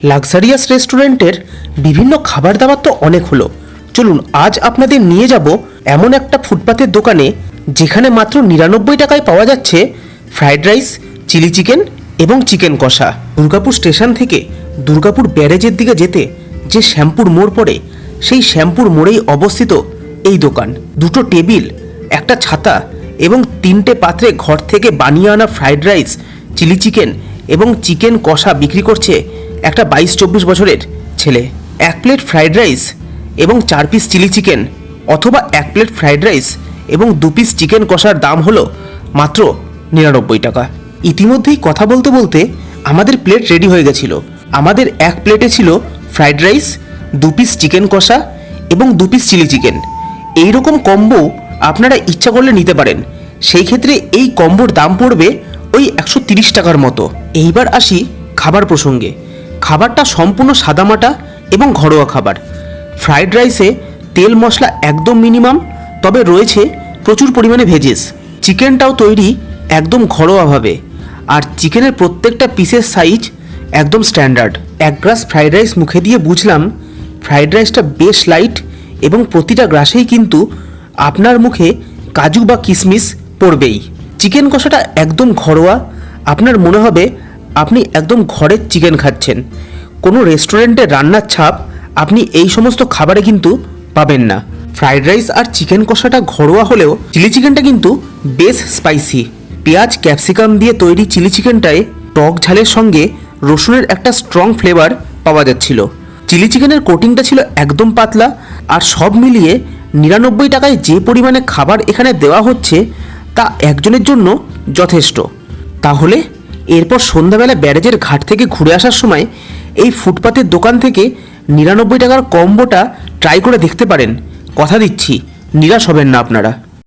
Luxurious রেস্টুরেন্টের বিভিন্ন খাবার দাবার তো অনেক হলো। চলুন, আজ আপনাদের নিয়ে যাব এমন একটা ফুটপাতের দোকানে, যেখানে মাত্র নিরানব্বই টাকায় পাওয়া যাচ্ছে ফ্রাইড রাইস চিলি চিকেন এবং চিকেন কষা। দুর্গাপুর স্টেশন থেকে দুর্গাপুর ব্যারেজের দিকে যেতে যে শ্যাম্পুর মোড় পড়ে, সেই শ্যাম্পুর মোড়েই অবস্থিত এই দোকান। দুটো টেবিল, একটা ছাতা এবং তিনটে পাত্রে ঘর থেকে বানিয়ে আনা ফ্রাইড রাইস চিলি চিকেন এবং চিকেন কষা বিক্রি করছে একটা বাইশ চব্বিশ বছরের ছেলে। এক প্লেট ফ্রাইড রাইস এবং চার পিস চিলি চিকেন অথবা এক প্লেট ফ্রাইড রাইস এবং দু পিস চিকেন কষার দাম হলো মাত্র নিরানব্বই টাকা। ইতিমধ্যেই কথা বলতে বলতে আমাদের প্লেট রেডি হয়ে গেছিল। আমাদের এক প্লেটে ছিল ফ্রাইড রাইস, দু পিস চিকেন কষা এবং দু পিস চিলি চিকেন। এই রকম কম্বো আপনারা ইচ্ছা করলে নিতে পারেন। সেই ক্ষেত্রে এই কম্বোর দাম পড়বে ওই একশো টাকার মতো। এইবার আসি খাবার প্রসঙ্গে। খাবারটা সম্পূর্ণ সাদামাটা এবং ঘরোয়া খাবার। ফ্রাইড রাইসে তেল মশলা একদম মিনিমাম, তবে রয়েছে প্রচুর পরিমাণে ভেজেস। চিকেনটাও তৈরি একদম ঘরোয়াভাবে। আর চিকেনের প্রত্যেকটা পিসের সাইজ একদম স্ট্যান্ডার্ড। এক গ্রাস ফ্রাইড রাইস মুখে দিয়ে বুঝলাম, ফ্রাইড রাইসটা বেশ লাইট এবং প্রতিটা গ্রাসেই কিন্তু আপনার মুখে কাজু বা কিশমিশ পড়বেই। চিকেন কষাটা একদম ঘরোয়া, আপনার মনে হবে আপনি একদম ঘরের চিকেন খাচ্ছেন। কোনো রেস্টুরেন্টে রান্নার ছাপ আপনি এই সমস্ত খাবারে কিন্তু পাবেন না। ফ্রাইড রাইস আর চিকেন কষাটা ঘরোয়া হলেও চিলি চিকেনটা কিন্তু বেশ স্পাইসি পেঁয়াজ ক্যাপসিকাম দিয়ে তৈরি চিলি চিকেনটায় টক ঝালের সঙ্গে রসুনের একটা স্ট্রং ফ্লেভার পাওয়া যাচ্ছিল। চিলি চিকেনের কোটিংটা ছিল একদম পাতলা আর সব মিলিয়ে নিরানব্বই টাকায় যে পরিমাণে খাবার এখানে দেওয়া হচ্ছে তা একজনের জন্য যথেষ্ট। তাহলে এরপর সন্ধ্যাবেলা ব্যারেজের ঘাট থেকে ঘুরে আসার সময় এই ফুটপাতের দোকান থেকে নিরানব্বই টাকার কম্বোটা ট্রাই করে দেখতে পারেন। কথা দিচ্ছি, নিরাশ হবেন না আপনারা।